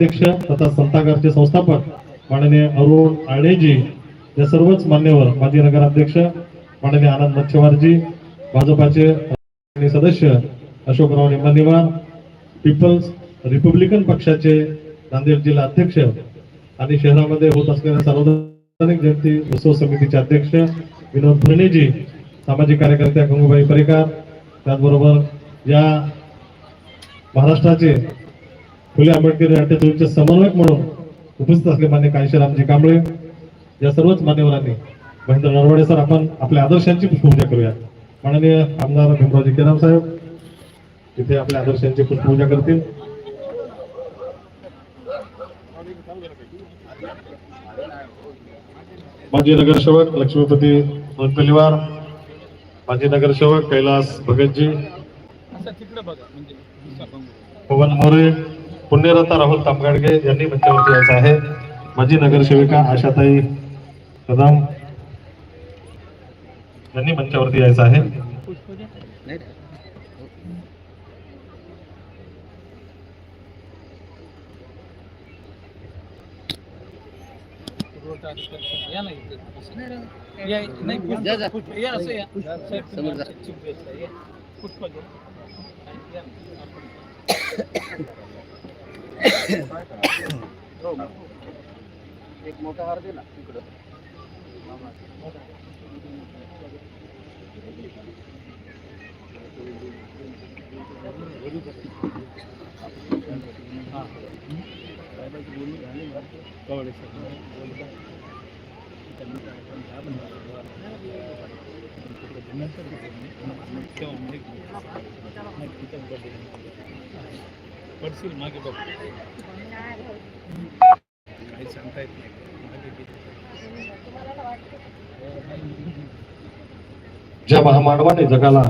अध्यक्ष तथा संतागारचे संस्थापक माननीय अरुण आळेजी या सर्वच मान्यवर माजी नगराध्यक्ष माननीय आनंद मच्छवारजी भाजपाचे सदस्य अशोकराव निंबानिवार पीपल्स रिपब्लिकन पक्षाचे नांदेड जिल्हा अध्यक्ष आणि शहरामध्ये होत असलेल्या सार्वजनिक जयंती उत्सव समितीचे अध्यक्ष विनोद भरणेजी सामाजिक कार्यकर्त्या गंगूबाई परिकार त्याचबरोबर या महाराष्ट्राचे फुले आंबेडकर नाट्यचळवळीचे समन्वयक म्हणून उपस्थित असले मान्य काळशीरामजी कांबळे या सर्वच मान्यवरांनी महेंद्र नरवडे सर आपण आपल्या आदर्शांची पुष्पपूजा करूया माननीय आमदार भीमरावजी केराम साहेब इथे आपल्या आदर्शांची पुष्पपूजा करतील माजी नगरसेवक लक्ष्मीपती दोनपेलीवार माजी नगरसेवक कैलास भगतजी म्हणजे. पवन मोरे पुण्यरता राहुल तामगाडगे यांनी मंचावरती यायचं आहे. माजी नगरसेविका आशाताई कदम यांनी मंचावरती यायचं आहे. पुष्प- एक मोठा हार दे ना इकडं पडशील मागे बघ. काही सांगता येत नाही. ज्या महामानवाने जगाला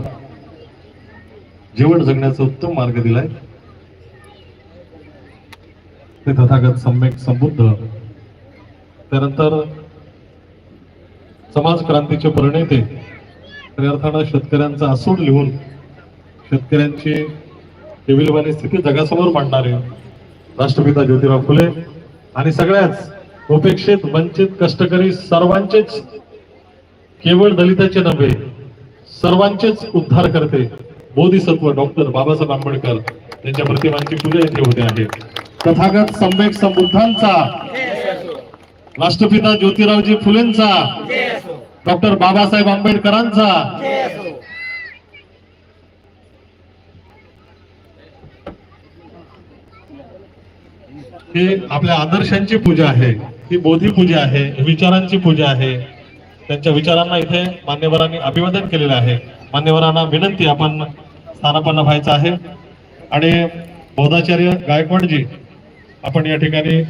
जीवन जगण्याचा उत्तम मार्ग दिलाय ते तथागत सम्यक संबुद्ध. त्यानंतर समाज क्रांतीचे प्रणेते खऱ्या अर्थानं शेतकऱ्यांचा असूड लिहून शेतकऱ्यांची केविलवाणी स्थिती जगासमोर मांडणारे राष्ट्रपिता ज्योतिराव फुले आणि सगळ्याच उपेक्षित वंचित कष्टकरी सर्वांचेच केवळ दलिताचे नव्हे सर्वांचेच उद्धार करते बोधिसत्व डॉक्टर बाबासाहेब आंबेडकर यांच्या प्रतिमांची पूजा येथे होते आहे. तथागत सम्यक संबुद्धांचा राष्ट्रपिता ज्योतिरावजी फुलेंचा डॉक्टर बाबासाहेब आंबेडकरांचा ही आपल्या आदर्शांची पूजा आहे. ही बोधी पूजा आहे विचारांची पूजा आहे. त्यांच्या विचारांना इथे मान्यवरांनी अभिवादन केलेलं आहे. मान्यवरांना विनंती आपण स्थानापन्न व्हायचं आहे. आणि बोधाचार्य गायकवाडजी आपण या ठिकाणी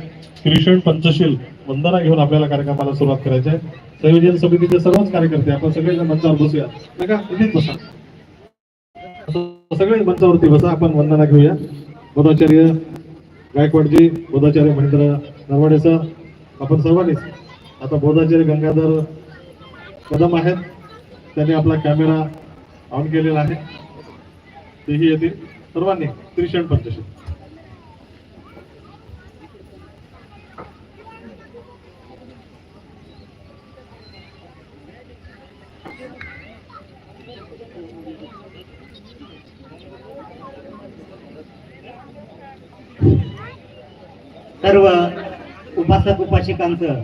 श्रीषण पंचशील वंदना घेऊन आपल्याला कार्यक्रमाला सुरुवात करायची आहे संयोजन समितीचे सर्वच कार्यकर्ते आपण सगळेजण मंचावर बसूया. नका इथेच बसा. सगळे मंचावरती बसा आपण वंदना घेऊया. बोधाचार्य गायकवाडजी बोधाचार्य महेंद्र नरवाडे सर आपण सर्वांनीच आता बोधाचार्य गंगाधर कदम आहेत. त्यांनी आपला कॅमेरा ऑन केलेला आहे. तेही येतील. सर्वांनी त्रिशण पंचशील. सर्व उपासक उपासिकांचं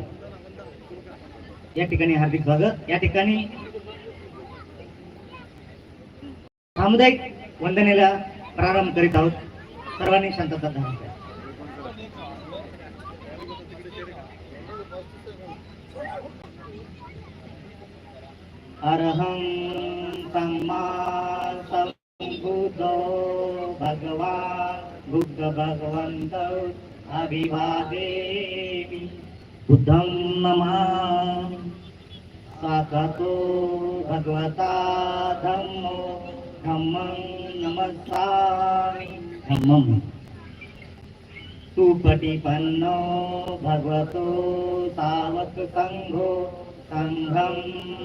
या ठिकाणी हार्दिक स्वागत या ठिकाणी सामुदायिक वंदनेला प्रारंभ करीत आहोत सर्वांनी शांतता धारण करा. अरहं सम्मा सम्बुद्धो भगवान् बुद्ध भगवन्त अभिवादेमि बुद्धं नमामि। साक्षातो भगवता धम्मो धम्मं नमस्सामि। धम्मं। सुपटिपन्नो भगवतो तावक संघो संघं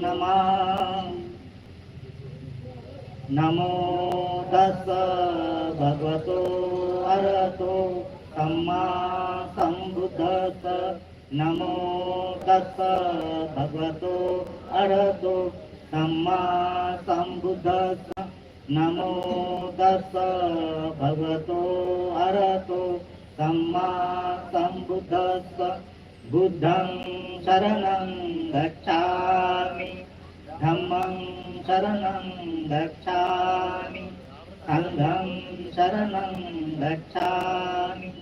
नमामि। नमो तस् भगवतो अरहतो सम्मा सम्बुद्धस्स नमो तस्स भगवतो अरहतो। सम्मा सम्बुद्धस्स नमो तस्स भगवतो अरहतो। सम्मा सम्बुद्धस्स बुद्धं शरणं गच्छामि। धम्मं शरणं गच्छामि। सङ्घं शरणं गच्छामि।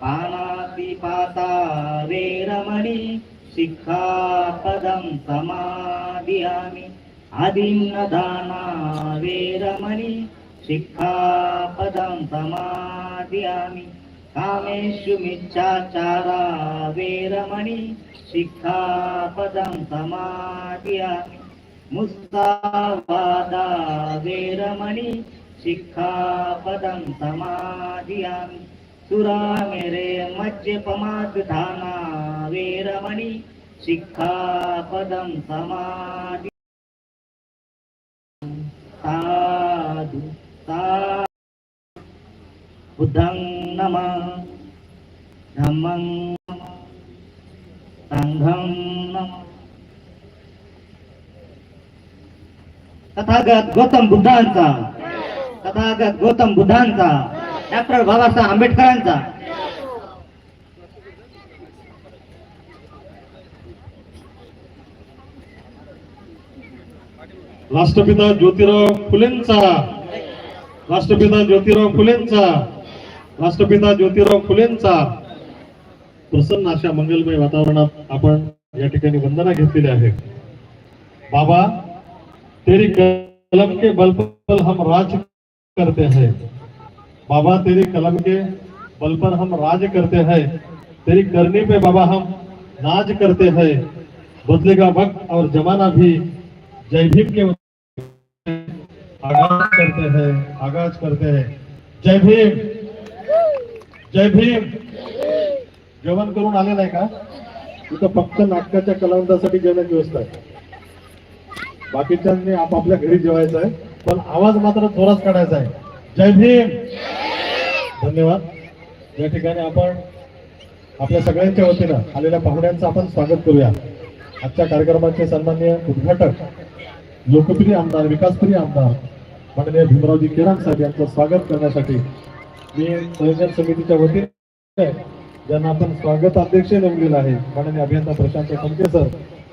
पाणातिपाता वेरमणि शिक्षापदं समादियामि आदिन्नदाना वेरमणि शिक्षापदं समादियामि कामेषु मिच्छाचारा वेरमणि शिक्षापदं समादियामि मुस्तावादा वेरमणि शिक्षापदं समादियामि सुरामेरे मज्जपमादधाना वेरमणि शिक्षापदं समादि साधु। बुद्धं नमः। धम्मं संघं नमः। तथागत गौतम बुद्धांचा तथागत गौतम बुद्धांचा। डॉक्टर बाबासाहेब आंबेडकरांचा. राष्ट्रपिता ज्योतिराव फुलेंचा. राष्ट्रपिता ज्योतिराव फुलेंचा. राष्ट्रपिता ज्योतिराव फुलेंचा. प्रसन्न अशा मंगलमय वातावरणात आपण या ठिकाणी वंदना घेतलेली आहे. बाबा तेरी कलम के बल पर हम राज करते हैं. बाबा तेरी कलम के बल पर हम राज करते हैं। तेरी करनी पे बाबा हम नाज करते हैं। बदलेगा वक्त और जमाना भी। जय भीम के आगाज करते हैं आगाज करते हैं। जय भीम जय भीम। जेवण करून आले नाही का? तिथं फक्त नाटकाच्या कलावंतासाठी जेवणाची व्यवस्था आहे. बाकीच्यांनी आपापल्या घरी जेवायचं आहे पण आवाज मात्र थोडाच काढायचा आहे. जय भीम. धन्यवाद. या ठिकाणी आपण आपल्या सगळ्यांच्या वतीनं आलेल्या पाहुण्यांचं आपण स्वागत करूया. आजच्या कार्यक्रमाचे सन्मान्य उद्घाटक लोकप्रिय आमदार विकासप्रिय आमदार माननीय भीमरावजी किरण साहेब यांचं स्वागत करण्यासाठी मी संयोजन समितीच्या वतीने ज्यांना आपण स्वागत अध्यक्ष नेमलेला आहे माननीय अभियंता प्रशांत खमके सर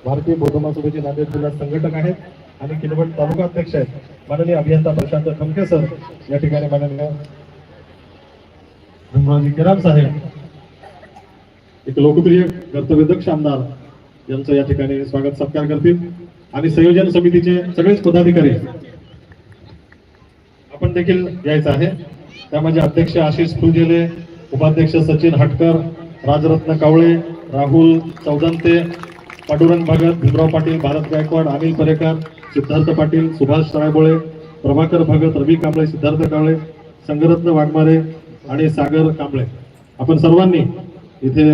भारतीय बौद्ध महासभेचे नांदेड जिल्हा संघटक आहेत. आणि किनवट तालुका अध्यक्ष आहेत. माननीय अभियंता प्रशांत ठमके सर या ठिकाणी माननीय धनराजी केराम साहेब. एक लोकप्रिय कर्तव्यदक्ष आमदार यांचं या ठिकाणी स्वागत सत्कार करतील. आणि संयोजन समितीचे सगळेच पदाधिकारी आपण देखील यायचं आहे. त्यामध्ये अध्यक्ष आशिष फुलजेले उपाध्यक्ष सचिन हटकर राजरत्न कावळे राहुल चौदंते पांडुरंग भगत भीमराव पाटील भारत गायकवाड अनिल परेकर सिद्धार्थ पाटील सुभाष रायबोळे प्रभाकर भगत रवी कांबळे सिद्धार्थ कांबळे संगरत्न वाघमारे आणि सागर कांबळे. आपण सर्वांनी इथे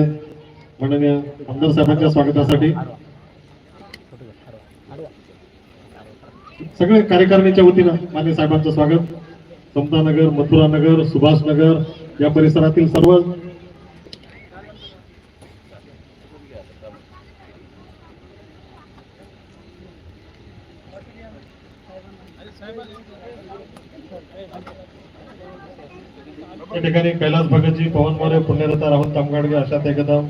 माननीय आमदार साहेबांच्या स्वागतासाठी सगळे कार्यकारिणीच्या वतीनं मान्य साहेबांचं स्वागत. समता नगर मथुरा नगर सुभाष नगर या परिसरातील सर्व या ठिकाणी कैलास भगतजी पवन मोरे पुण्यरता राहुल तामगाडगे अशा कदम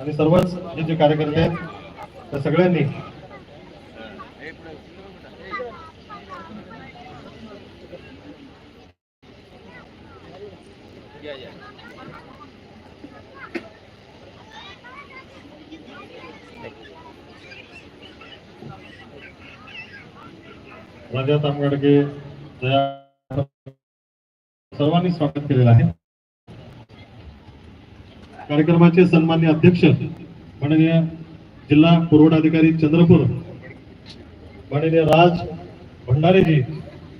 आणि सर्वच हे जे कार्यकर्ते आहेत त्या सगळ्यांनी राजा तामगाडगे दया सर्वांनी स्वागत केलेलं आहे. कार्यक्रमाचे सन्मान्य अध्यक्ष माननीय जिल्हा पुरवठा अधिकारी चंद्रपूर माननीय राज भंडारेजी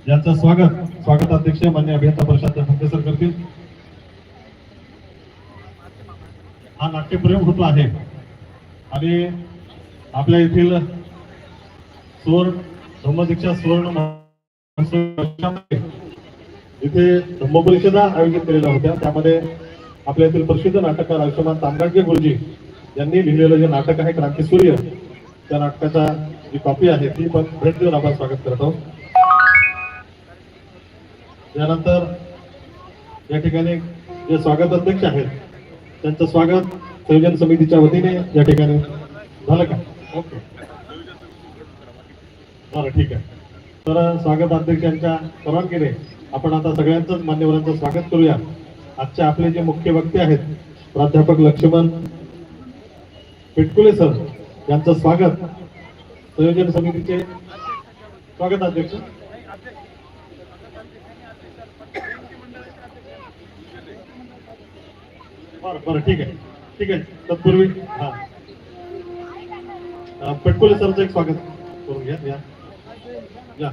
यांचं स्वागत स्वागत अध्यक्ष मान्य अभियंता प्रशांत ठोके सर करतील. हा नाट्यप्रेम होतो आहे. आणि आपल्या येथील सुवर्ण धम्मदीक्षा सुवर्ण इथे धम्मपरिषदा आयोजित केलेल्या होत्या. त्यामध्ये आपल्या येथील प्रसिद्ध नाटककार आयुष्यमान तांबगाडगे गुरुजी यांनी लिहिलेलं जे नाटक आहे क्रांतीसूर्य त्या नाटकाचा जी कॉपी आहे ती पण भेट देऊन आपण स्वागत करत आहोत. त्यानंतर या ठिकाणी जे स्वागत अध्यक्ष आहेत त्यांचं स्वागत संयोजन समितीच्या वतीने या ठिकाणी झालं का? ओके. बरं ठीक आहे. तर स्वागत अध्यक्षांच्या परवानगीने आपण आता सगळ्यांचंच मान्यवरांचं स्वागत करूया. आजचे आपले जे मुख्य वक्ते आहेत प्राध्यापक लक्ष्मण पेटकुले सर यांचं स्वागत. संयोजन समितीचे स्वागत अध्यक्ष. बरं बरं ठीक आहे. ठीक आहे. तत्पूर्वी हा. पेटकुले सरचं एक स्वागत करून घ्या या. या.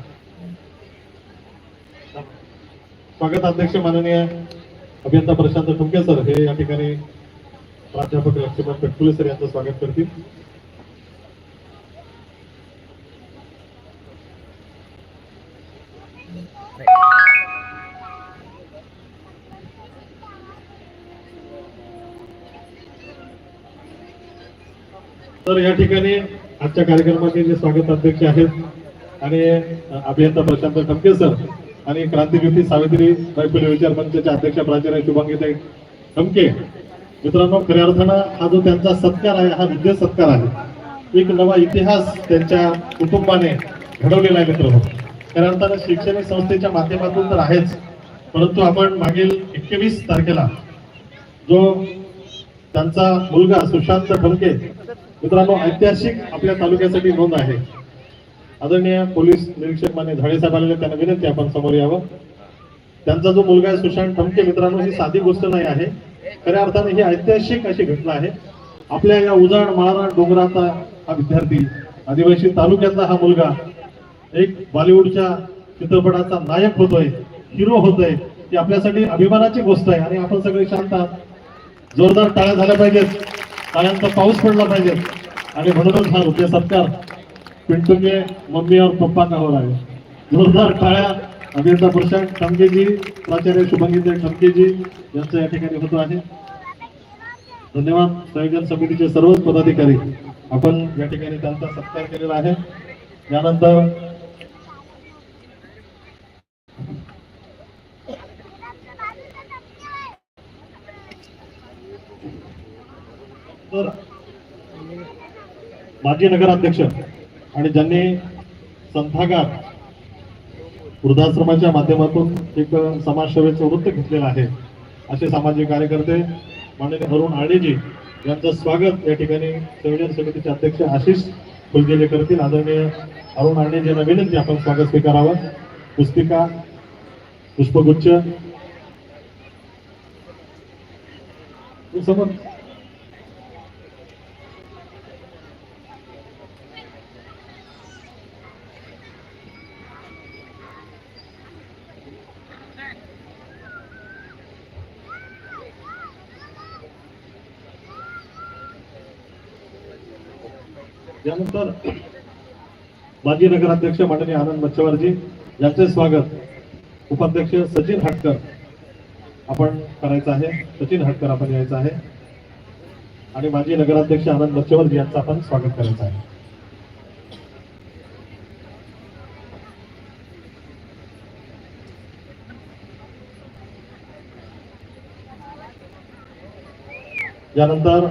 स्वागत अध्यक्ष माननीय अभियंता प्रशांत ठुमके सर हे या ठिकाणी प्राध्यापक लक्ष्मण पेटकुले सर यांचं स्वागत करतील. तर या ठिकाणी आजच्या कार्यक्रमाचे जे स्वागत अध्यक्ष आहेत आणि अभियंता प्रशांत ठमके सर आणि क्रांतीज्योती सावित्री फुले विचार मंचाच्या अध्यक्ष प्राचार्य शुभांगीताई ठमके मित्रांनो खऱ्या अर्थानं हा जो त्यांचा सत्कार आहे हा विद्य सत्कार आहे एक नवा इतिहास त्यांच्या कुटुंबाने घडवलेला आहे मित्रांनो. खऱ्या अर्थानं शैक्षणिक संस्थेच्या माध्यमातून तर आहेच परंतु आपण मागील एकवीस तारखेला जो त्यांचा मुलगा सुशांत ठमके मित्रांनो ऐतिहासिक आपल्या तालुक्यासाठी नोंद आहे. आदरणीय पोलीस निरीक्षक मान्य झाडे साहेब आलेले त्यांना विनंती आपण समोर यावं. त्यांचा जो मुलगा आहे सुशांत ठमके मित्रांनो ही साधी गोष्ट नाही आहे. खऱ्या अर्थाने ही ऐतिहासिक अशी घटना आहे. आपल्या या उजाड माळरान डोंगराचा हा विद्यार्थी आदिवासी तालुक्यातला हा मुलगा एक बॉलिवूडच्या चित्रपटाचा नायक होतोय हिरो होतोय ही आपल्यासाठी अभिमानाची गोष्ट आहे. आणि आपण सगळे शांत आहात. जोरदार टाळ्या झाल्या पाहिजेत. टाळ्यांचा पाऊस पडला पाहिजे आणि म्हणूनच हा रुपये सत्कार पिंटू के मम्मी और पप्पा का हो रहा है जोरदार टाळ्या अभियंता प्रशांत ठमकेजी प्राचार्य शुभंगीते ठमकेजी यांचं या ठिकाणी होतो आहे. धन्यवाद. संयोजन समितीचे सर्वच पदाधिकारी. आपण या ठिकाणी त्यांचा सत्कार केलेला आहे. यानंतर माजी नगराध्यक्ष आणि ज्यांनी संथागार वृद्धाश्रमाच्या माध्यमातून एक समाजसेवेचं वृत्त घेतलेलं आहे असे सामाजिक कार्यकर्ते माननीय अरुण आडेजी यांचं स्वागत या ठिकाणी संयोजन समितीचे अध्यक्ष आशिष फुलजेले करतील. आदरणीय अरुण आडेजी यांना विनंती आपण स्वागत स्वीकारावं. पुस्तिका पुष्पगुच्छ. समज यानंतर माजी नगराध्यक्ष माननीय आनंद मच्छवारजी यांचे स्वागत. उपाध्यक्ष सचिन हटकर आपण करायचं आहे. सचिन हटकर आपण यायचं आहे. आणि माजी नगराध्यक्ष आनंद मच्छवारजी यांचं आपण स्वागत करायचं आहे. यानंतर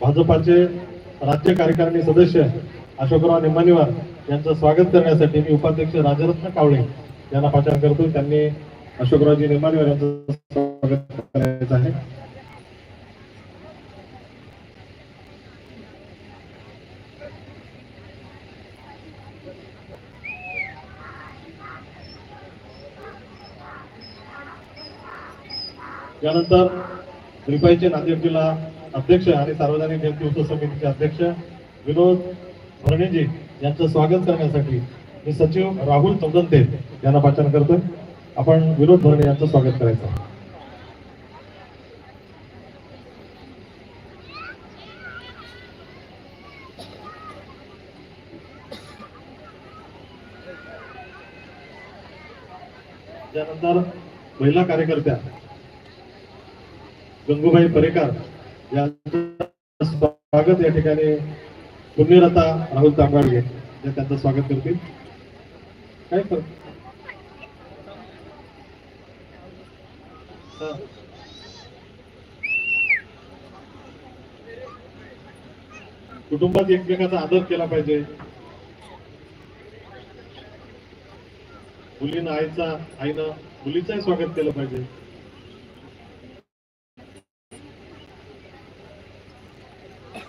भाजपाचे राज्य कार्यकारिणी सदस्य अशोकराव निंबानीवार यांचं स्वागत करण्यासाठी मी उपाध्यक्ष राजरत्न कावळे यांना पाचार करतो. त्यांनी अशोकरावजी निंबानीवार यांचं स्वागत करायचं आहे. यानंतर रिपाईचे नांदेड जिल्हा अध्यक्ष आणि सार्वजनिक जयंती उत्सव समितीचे अध्यक्ष विनोद भरणेजी यांचं स्वागत करण्यासाठी मी सचिव राहुल चौदंते यांना पाचारण करतोय. आपण विनोद भरणे यांचं स्वागत करायचं त्यानंतर महिला कार्यकर्त्या गंगूबाई परेकर स्वागत या ठिकाणी पुण्यरता राहुल तांबाडगे या त्यांचं स्वागत करतील. काय कर कुटुंबात एकमेकाचा आदर केला पाहिजे. मुलीनं आईचा आईनं मुलीचंही स्वागत केलं पाहिजे.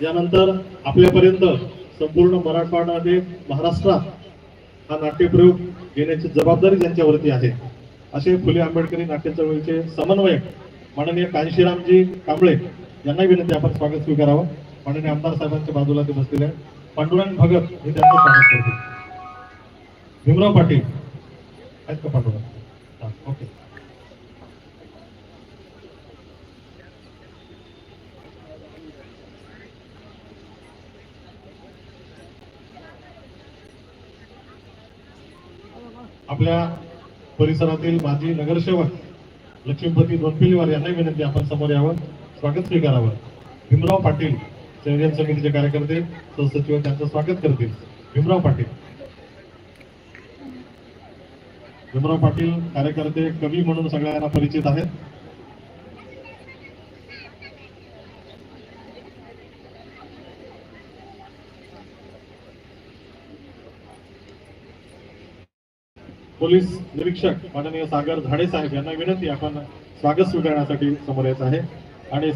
यानंतर आपल्यापर्यंत संपूर्ण मराठवाड्यामध्ये महाराष्ट्रात हा नाट्यप्रयोग घेण्याची जबाबदारी ज्यांच्यावरती आहे. असे फुले आंबेडकरी नाट्य चळवळीचे समन्वयक माननीय कांशीरामजी कांबळे यांना विनंती आपण स्वागत स्वीकारावं. माननीय आमदार साहेबांच्या बाजूला ते बसलेले आहेत. पांडुरंग भगत हे त्यांचं स्वागत करतील. भीमराव पाटील आहेत का पांडुरंग? हा, ओके. आपल्या परिसरातील माजी नगरसेवक लक्ष्मीपती दोनपिलीवार यांना विनंती आपण समोर यावं. स्वागत स्वीकारावं. भीमराव पाटील संयोजन समितीचे कार्यकर्ते सहसचिव त्यांचं स्वागत करतील. भीमराव पाटील. भीमराव पाटील कार्यकर्ते कवी म्हणून सगळ्यांना परिचित आहेत. पोलीस निरीक्षक माननीय सागर झाडे साहेब यांना विनंती आपण स्वागत स्वीकारण्यासाठी समोर येत आहे. आणि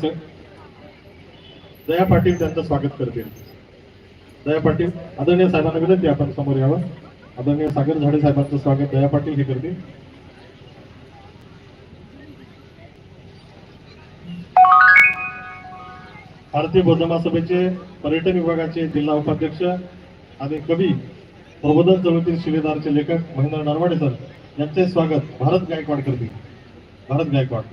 दया पाटील त्यांचं स्वागत करतील. दया पाटील आदरणीय साहेबांना विनंती आपण समोर यावं. आदरणीय सागर झाडे साहेबांचं स्वागत दया पाटील हे करतील. भारतीय बौद्ध महासभेचे पर्यटन विभागाचे जिल्हा उपाध्यक्ष आणि कवी प्रबोधन चळवळीतील शिलेदारचे लेखक महेंद्र नरवाडे सर यांचे स्वागत. भारत गायकवाड करते. भारत गायकवाड.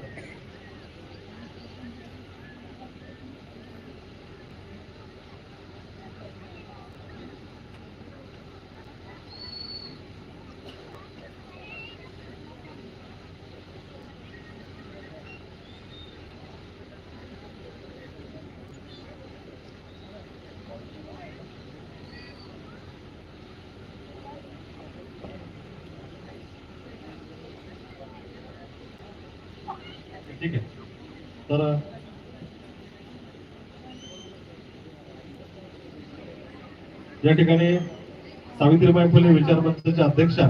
ठीक आहे. तर या ठिकाणी सावित्रीबाई फुले विचार मंचाच्या अध्यक्षा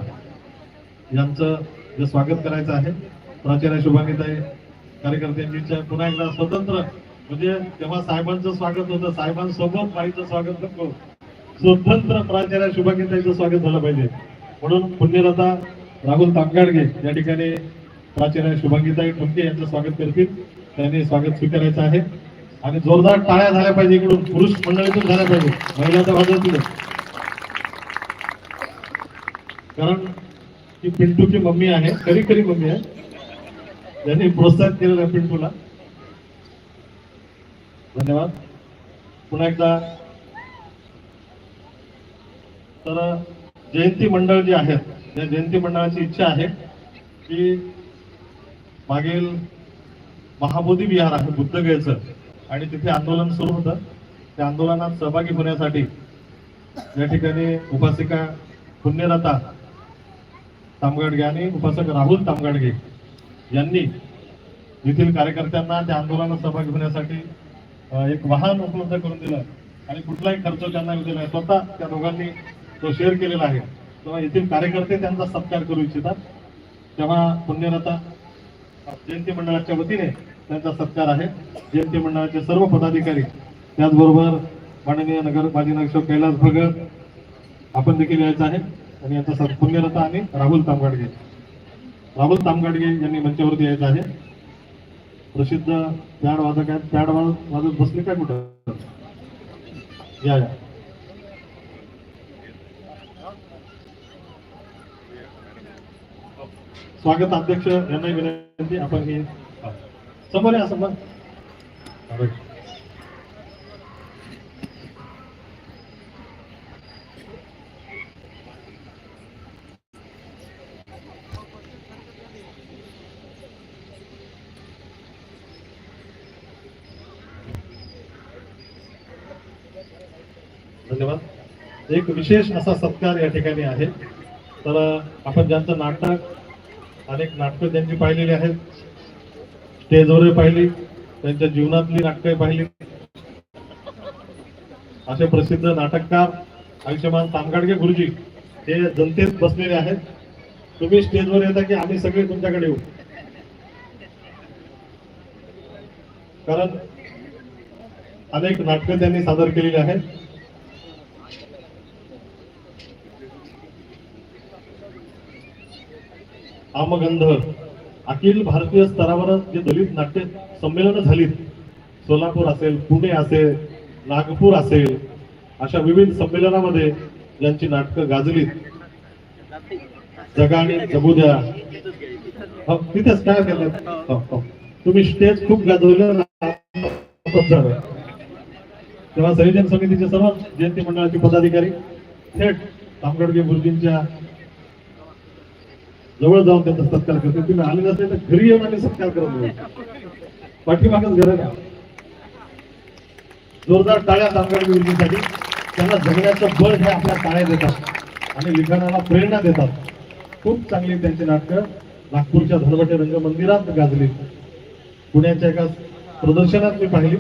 यांचं जे स्वागत करायचं आहे प्राचार्य शुभांगीताई कार्यकर्त्यांच्या पुन्हा एकदा स्वतंत्र म्हणजे तेव्हा साहेबांचं स्वागत होतं साहेबांसोबत बाईचं स्वागत नको स्वतंत्र प्राचार्य शुभांगीताईचं स्वागत झालं पाहिजे. म्हणून पुण्यलता राहुल तांगाडगे या ठिकाणी प्राचार्य शुभांगीताई ठुमके यांचं स्वागत करतील. त्यांनी स्वागत स्वीकारायचं आहे. आणि जोरदार टाळ्या झाल्या पाहिजे इकडून. पुरुष मंडळीतून झाल्या पाहिजे. महिला तर वाजवतील कारण ती पिंटूची मम्मी आहे. खरी खरी मम्मी आहे. त्यांनी प्रोत्साहित केलेलं आहे पिंटूला. धन्यवाद. पुन्हा एकदा. तर जयंती मंडळ जे आहेत त्या जयंती मंडळाची इच्छा आहे की मागील महाबोधी विहार आहे बुद्धगयचं. आणि तिथे आंदोलन सुरू होतं. त्या आंदोलनात सहभागी होण्यासाठी या ठिकाणी उपासिका पुण्यरता तामगाडगे आणि उपासक राहुल तामगाडगे यांनी येथील कार्यकर्त्यांना त्या आंदोलनात सहभागी होण्यासाठी एक वाहन उपलब्ध करून दिलं. आणि कुठलाही खर्च त्यांना येऊ दिला नाही. स्वतः त्या दोघांनी तो शेअर केलेला आहे. तेव्हा येथील कार्यकर्ते त्यांचा सत्कार करू इच्छितात. तेव्हा पुण्यरता जयंती मंडळाच्या वतीने त्यांचा सत्कार आहे. जयंती मंडळाचे सर्व पदाधिकारी त्याचबरोबर माननीय नगर माजी नगरसेवक कैलास भगत आपण देखील यायचं आहे. आणि यांचा सत्- पुण्यलता आणि राहुल तामगाडगे. राहुल तामगाडगे यांनी मंचावरती यायचं आहे. प्रसिद्ध पॅड वादक आहेत. पॅड वाजत बसले काय कुठं? या या. स्वागत अध्यक्ष यांना विनंती आपण हे समोर या समोर. धन्यवाद. एक विशेष असा सत्कार या ठिकाणी आहे. तर आपण ज्यांचं नाटक अनेक नाटकं त्यांची पाहिलेली आहेत. स्टेजवर पाहिली त्यांच्या जीवनातली नाटकं पाहिली. असे प्रसिद्ध नाटककार आयुष्यमान तामगाडगे गुरुजी हे जनतेत बसलेले आहेत. तुम्ही स्टेजवर येता की आम्ही सगळे तुमच्याकडे येऊ. कारण अनेक नाटकं त्यांनी सादर केलेली आहेत. आमगंध. अखिल भारतीय स्तरावर जे दलित नाट्य संमेलनं झालीत सोलापूर असेल पुणे असेल नागपूर असेल अशा विविध संमेलनामध्ये ज्यांची नाटकं गाजलीत. जगा आणि जगू द्या. हो, तिथेच काय केलं? हो, हो. तुम्ही स्टेज खूप गाजवलं झालं. तेव्हा संयोजन समितीचे सर्व जयंती मंडळाचे पदाधिकारी थेट तामगडगे गुरुजींच्या जवळ जाऊन त्यांचा सत्कार करते. तुम्ही आले नसले तर घरी येऊन आणि सत्कार करत जाऊ. पाठीमागच गरज आहे जोरदार टाळ्या तामगडगे गुरुजींसाठी त्यांना जगण्याचं बळ हे आपल्या टाळ्या देतात आणि लिखाणाला प्रेरणा देतात. खूप चांगली त्यांची नाटकं. नागपूरच्या धनवटे रंगमंदिरात गाजली पुण्याच्या एका प्रदर्शनात मी पाहिली.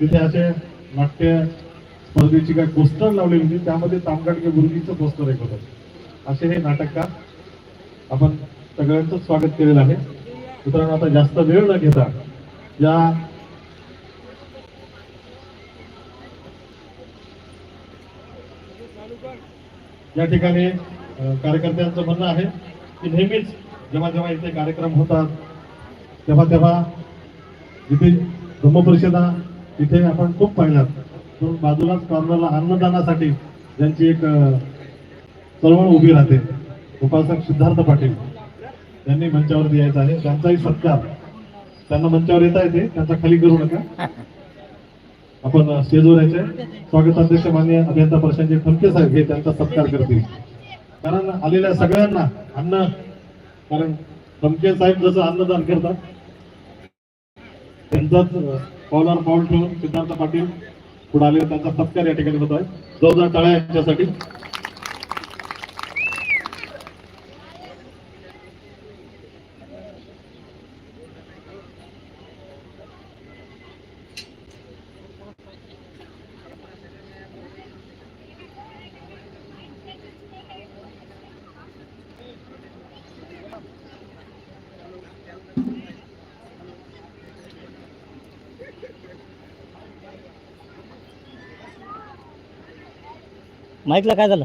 तिथे असे नाट्य स्पर्धेची काय पोस्टर लावलेली होती. त्यामध्ये तामगाडगे गुरुजीचं पोस्टर एक होतं. असे हे नाटककार आपण सगळ्यांचं स्वागत केलेलं आहे. मित्रांनो आता जास्त वेळ न घेता या या ठिकाणी कार्यकर्त्यांचं म्हणणं आहे की नेहमीच जेव्हा जेव्हा इथे कार्यक्रम होतात तेव्हा तेव्हा इथे धम्मपरिषदा इथे आपण खूप पाहिलात बाजूलाच कॉर्नरला अन्नदानासाठी ज्यांची एक चळवळ उभी राहते. उपासक सिद्धार्थ पाटील त्यांनी मंचावर यायचं आहे. त्यांचाही सत्कार. त्यांना मंचावर येता येते. त्यांचा खाली करू नका. आपण स्टेजवर यायचे स्वागत अध्यक्ष मान्य अभियंता प्रशांत खमके साहेब हे त्यांचा सत्कार करतील. कारण आलेल्या सगळ्यांना अन्न कारण खमके साहेब जसं अन्नदान करतात त्यांचाच पावलावर पाऊल ठेवून सिद्धार्थ पाटील पुढे आले त्यांचा सत्कार या ठिकाणी होत आहे. जवळजवळ टाळ्या यांच्यासाठी माईकला काय झालं?